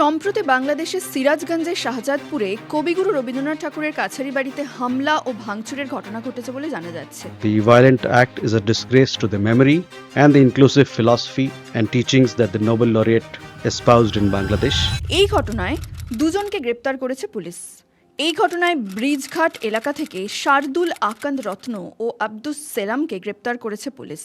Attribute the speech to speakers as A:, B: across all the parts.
A: সম্প্রতি বাংলাদেশের সিরাজগঞ্জের শাহজাদপুরে কবিগুরু রবীন্দ্রনাথ ঠাকুরের কাছারি বাড়িতে হামলা ও ভাঙচুরের ঘটনা ঘটেছে বলে জানা যাচ্ছে।
B: The violent act is a disgrace to the memory and the inclusive philosophy and teachings that the Nobel laureate espoused in Bangladesh
A: এই ঘটনায় দুজনকে গ্রেপ্তার করেছে পুলিশ। এই ঘটনায় ব্রিজঘাট এলাকা থেকে শারদুল আকান্দ রত্ন ও আব্দুস সেলামকে গ্রেপ্তার করেছে পুলিশ।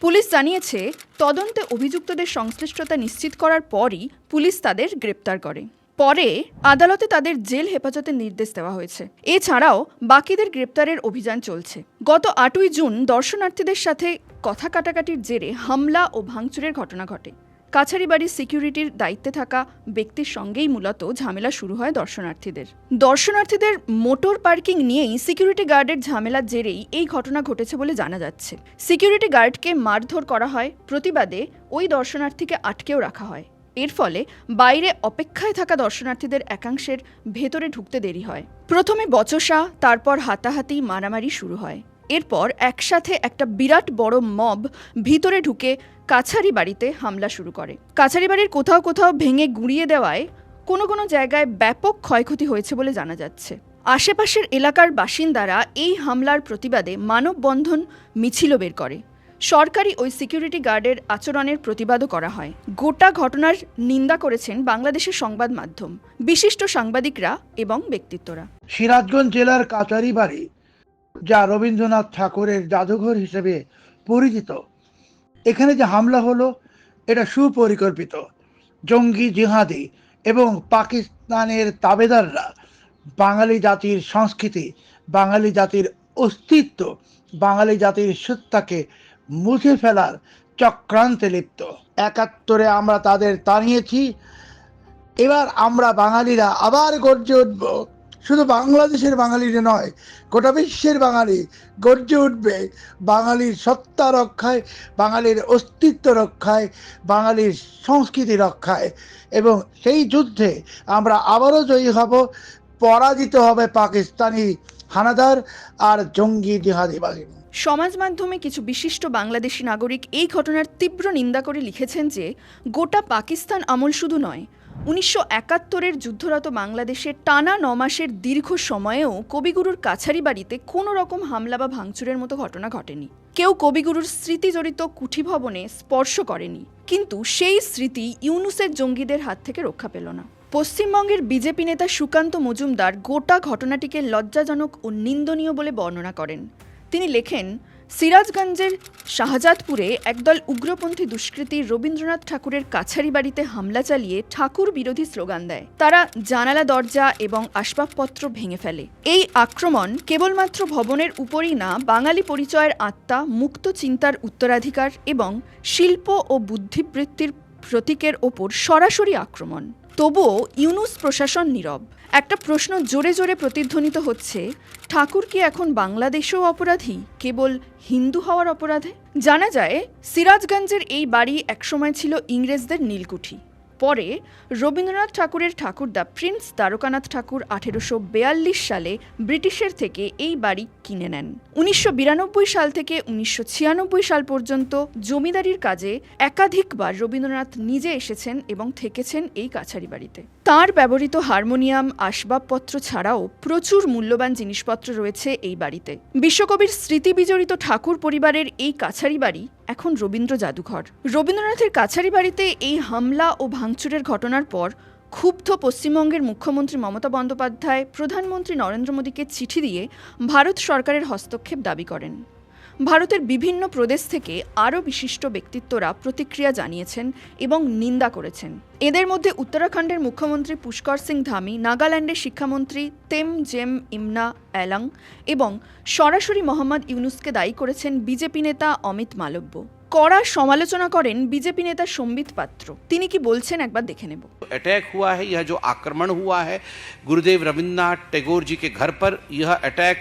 A: পুলিশ জানিয়েছে, তদন্তে অভিযুক্তদের সংশ্লিষ্টতা নিশ্চিত করার পরই পুলিশ তাদের গ্রেপ্তার করে। পরে আদালতে তাদের জেল হেফাজতের নির্দেশ দেওয়া হয়েছে। এছাড়াও বাকিদের গ্রেপ্তারের অভিযান চলছে। গত আটই জুন দর্শনার্থীদের সাথে কথা কাটাকাটির জেরে হামলা ও ভাঙচুরের ঘটনা ঘটে। কাছারি বাড়ির সিকিউরিটির দায়িত্বে থাকা ব্যক্তির সঙ্গেই মূলত ঝামেলা শুরু হয় দর্শনার্থীদের। দর্শনার্থীদের মোটর পার্কিং নিয়েই সিকিউরিটি গার্ডের ঝামেলার জেরেই এই ঘটনা ঘটেছে বলে জানা যাচ্ছে। সিকিউরিটি গার্ডকে মারধর করা হয়, প্রতিবাদে ওই দর্শনার্থীকে আটকেও রাখা হয়। এর ফলে বাইরে অপেক্ষায় থাকা দর্শনার্থীদের একাংশের ভেতরে ঢুকতে দেরি হয়। প্রথমে বচসা, তারপর হাতাহাতি মারামারি শুরু হয়। এরপর একসাথে একটা বিরাট বড় মব ভিতরে ঢুকে কাছারি বাড়িতে হামলা শুরু করে। কাছারি বাড়ির কোথাও কোথাও ভেঙে গুঁড়িয়ে দেওয়ায় কোনো কোনো জায়গায় ব্যাপক ক্ষয়ক্ষতি হয়েছে বলে জানা যাচ্ছে। আশেপাশের এলাকার বাসিন্দারা এই হামলার প্রতিবাদে মানববন্ধন মিছিলও বের করে। সরকারি ওই সিকিউরিটি গার্ডের আচরণের প্রতিবাদও করা হয়। গোটা ঘটনার নিন্দা করেছেন বাংলাদেশের সংবাদ মাধ্যম, বিশিষ্ট সাংবাদিকরা এবং ব্যক্তিত্বরা।
C: সিরাজগঞ্জ জেলার কাচারি বাড়ি যা রবীন্দ্রনাথ ঠাকুরের জাদুঘর হিসেবে পরিচিত। এখানে যে হামলা হলো, এটা সুপরিকল্পিত। জঙ্গি জিহাদি এবং পাকিস্তানের তাবেদাররা, বাঙালি জাতির সংস্কৃতি, বাঙালি জাতির অস্তিত্ব, বাঙালি জাতির সত্তাকে মুছে ফেলার চক্রান্তে লিপ্ত। একাত্তরে আমরা তাদের তাড়িয়েছি এবার আমরা বাঙালিরা আবার গর্জে উঠব। শুধু বাংলাদেশের বাঙালিরা নয়, গোটা বিশ্বের বাঙালি গর্জে উঠবে। বাঙালির সত্তা রক্ষায়, বাঙালির অস্তিত্ব রক্ষায়, বাঙালির সংস্কৃতি রক্ষায়। এবং সেই যুদ্ধে আমরা আবারও জয়ী হব, পরাজিত হবে পাকিস্তানি হানাদার আর জঙ্গি জিহাদি বাহিনী
A: সমাজ মাধ্যমে কিছু বিশিষ্ট বাংলাদেশি নাগরিক এই ঘটনার তীব্র নিন্দা করে লিখেছেন যে, গোটা পাকিস্তান আমল শুধু নয় উনিশশো একাত্তরের যুদ্ধরত বাংলাদেশের টানা ন মাসের দীর্ঘ সময়েও কবিগুরুর কাছারি বাড়িতে কোনো রকম হামলা বা ভাঙচুরের মতো ঘটনা ঘটেনি। কেউ কবিগুরুর স্মৃতি জড়িত কুঠি ভবনে স্পর্শ করেনি, কিন্তু সেই স্মৃতি ইউনুসের জঙ্গিদের হাত থেকে রক্ষা পেল না। পশ্চিমবঙ্গের বিজেপি নেতা সুকান্ত মজুমদার গোটা ঘটনাটিকে লজ্জাজনক ও নিন্দনীয় বলে বর্ণনা করেন। তিনি লেখেন সিরাজগঞ্জের শাহজাদপুরে একদল উগ্রপন্থী দুষ্কৃতী রবীন্দ্রনাথ ঠাকুরের কাছারি বাড়িতে হামলা চালিয়ে ঠাকুর বিরোধী স্লোগান দেয়। তারা জানালা, দরজা এবং আসবাবপত্র ভেঙে ফেলে। এই আক্রমণ কেবলমাত্র ভবনের উপরই না, বাঙালি পরিচয়ের আত্মা, মুক্ত চিন্তার উত্তরাধিকার এবং শিল্প ও বুদ্ধিবৃত্তির প্রতীকের ওপর সরাসরি আক্রমণ। তবুও ইউনুস প্রশাসন নীরব। একটা প্রশ্ন জোরে জোরে প্রতিধ্বনিত হচ্ছে, ঠাকুর কি এখন বাংলাদেশেও অপরাধী? কেবল হিন্দু হওয়ার অপরাধে? জানা যায়, সিরাজগঞ্জের এই বাড়ি একসময় ছিল ইংরেজদের নীলকুঠি। পরে রবীন্দ্রনাথ ঠাকুরের ঠাকুরদা প্রিন্স দ্বারকানাথ ঠাকুর আঠেরোশো সালে ব্রিটিশের থেকে এই বাড়ি কিনে নেন। উনিশশো বিরানব্বই সাল থেকে উনিশশো ছিয়ানব্বই সাল পর্যন্ত জমিদারির কাজে একাধিকবার রবীন্দ্রনাথ নিজে এসেছেন এবং থেকেছেন এই কাছারি বাড়িতে। তার ব্যবহৃত হারমোনিয়াম, আসবাবপত্র ছাড়াও প্রচুর মূল্যবান জিনিসপত্র রয়েছে এই বাড়িতে। বিশ্বকবির স্মৃতি বিজড়িত ঠাকুর পরিবারের এই কাছারি বাড়ি এখন রবীন্দ্র জাদুঘর। রবীন্দ্রনাথের কাছারি বাড়িতে এই হামলা ও ভাঙচুরের ঘটনার পর ক্ষুব্ধ পশ্চিমবঙ্গের মুখ্যমন্ত্রী মমতা বন্দ্যোপাধ্যায় প্রধানমন্ত্রী নরেন্দ্র মোদীকে চিঠি দিয়ে ভারত সরকারের হস্তক্ষেপ দাবি করেন। ভারতের বিভিন্ন প্রদেশ থেকে আরও বিশিষ্ট ব্যক্তিত্বরা প্রতিক্রিয়া জানিয়েছেন এবং নিন্দা করেছেন এদের মধ্যে উত্তরাখণ্ডের মুখ্যমন্ত্রী পুষ্কর সিং ধামি নাগাল্যান্ডের শিক্ষামন্ত্রী তেম জেম ইমনা অ্যালাং এবং সরাসরি মোহাম্মদ ইউনুসকে দায়ী করেছেন বিজেপি নেতা অমিত মালব্য কড়া সমালোচনা করেন বিজেপি নেতা সম্বিত পাত্র তিনি কি বলছেন একবার দেখে নেব
D: अटैक हुआ है यह जो आक्रमण हुआ है गुरुदेव रविन्द्रनाथ टैगोर जी के घर पर यह अटैक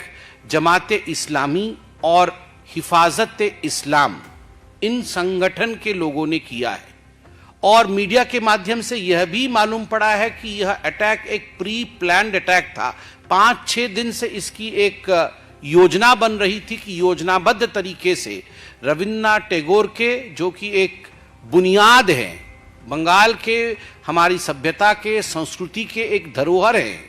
D: जमात इस्लामी और हिफाजत इस्लाम इन संगठन के लोगों ने किया है। और मीडिया के माध्यम से यह भी मालूम पड़ा है कि यह अटैक एक प्री प्लान अटैक था। पाँच छः दिन से इसकी एक योजना बन रही थी कि योजनाबद्ध तरीके से रविन्द्रनाथ टैगोर के, जो कि एक बुनियाद है, बंगाल के, हमारी सभ्यता के, संस्कृति के एक धरोहर हैं,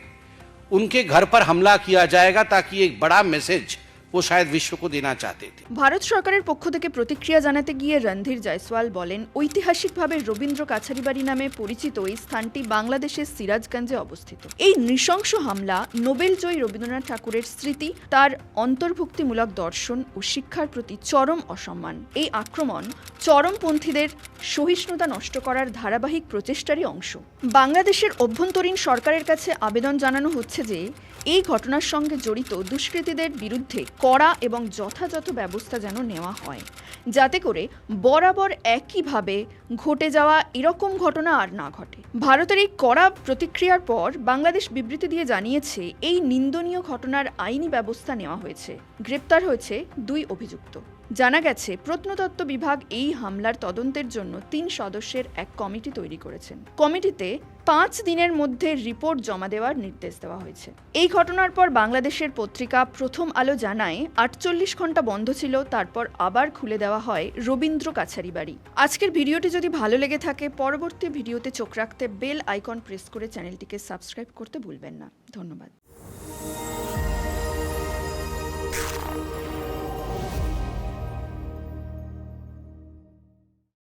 D: उनके घर पर हमला किया जाएगा ताकि एक बड़ा मैसेज वो शायद विश्व को देना चाहते थे
A: ভারত সরকারের পক্ষ থেকে প্রতিক্রিয়া জানাতে গিয়ে রণধীর জয়সওয়াল বলেন ঐতিহাসিকভাবে রবীন্দ্র কাছারিবাড়ি নামে পরিচিত এই স্থানটি বাংলাদেশের সিরাজগঞ্জে অবস্থিত এই নৃশংস হামলা নোবেল জয়ী রবীন্দ্রনাথ ঠাকুরের স্মৃতি তার অন্তর্ভুক্তিমূলক দর্শন ও শিক্ষার প্রতি চরম অসম্মান এই আক্রমণ চরমপন্থীদের সহিষ্ণুতা নষ্ট করার ধারাবাহিক প্রচেষ্টারই অংশ। বাংলাদেশের অভ্যন্তরীণ সরকারের কাছে আবেদন জানানো হচ্ছে যে, এই ঘটনার সঙ্গে জড়িত দুষ্কৃতীদের বিরুদ্ধে কড়া এবং যথাযথ ব্যবস্থা যেন নেওয়া হয়। যাতে করে বরাবর একইভাবে ঘটে যাওয়া এরকম ঘটনা আর না ঘটে। ভারতের এই কড়া প্রতিক্রিয়ার পর বাংলাদেশ বিবৃতি দিয়ে জানিয়েছে, এই নিন্দনীয় ঘটনার আইনি ব্যবস্থা নেওয়া হয়েছে। গ্রেপ্তার হয়েছে দুই অভিযুক্ত। জানা গেছে, প্রত্নতত্ত্ব বিভাগ এই হামলার তদন্তের জন্য তিন সদস্যের এক কমিটি তৈরি করেছেন। কমিটিতে পাঁচ দিনের মধ্যে রিপোর্ট জমা দেওয়ার নির্দেশ দেওয়া হয়েছে। এই ঘটনার পর বাংলাদেশের পত্রিকা প্রথম আলো জানায়, আটচল্লিশ ঘণ্টা বন্ধ ছিল, তারপর আবার খুলে দেওয়া হয় রবীন্দ্র কাছারি বাড়ি। আজকের ভিডিওটি যদি ভালো লেগে থাকে, পরবর্তী ভিডিওতে চোখ রাখতে বেল আইকন প্রেস করে চ্যানেলটিকে সাবস্ক্রাইব করতে ভুলবেন না। ধন্যবাদ।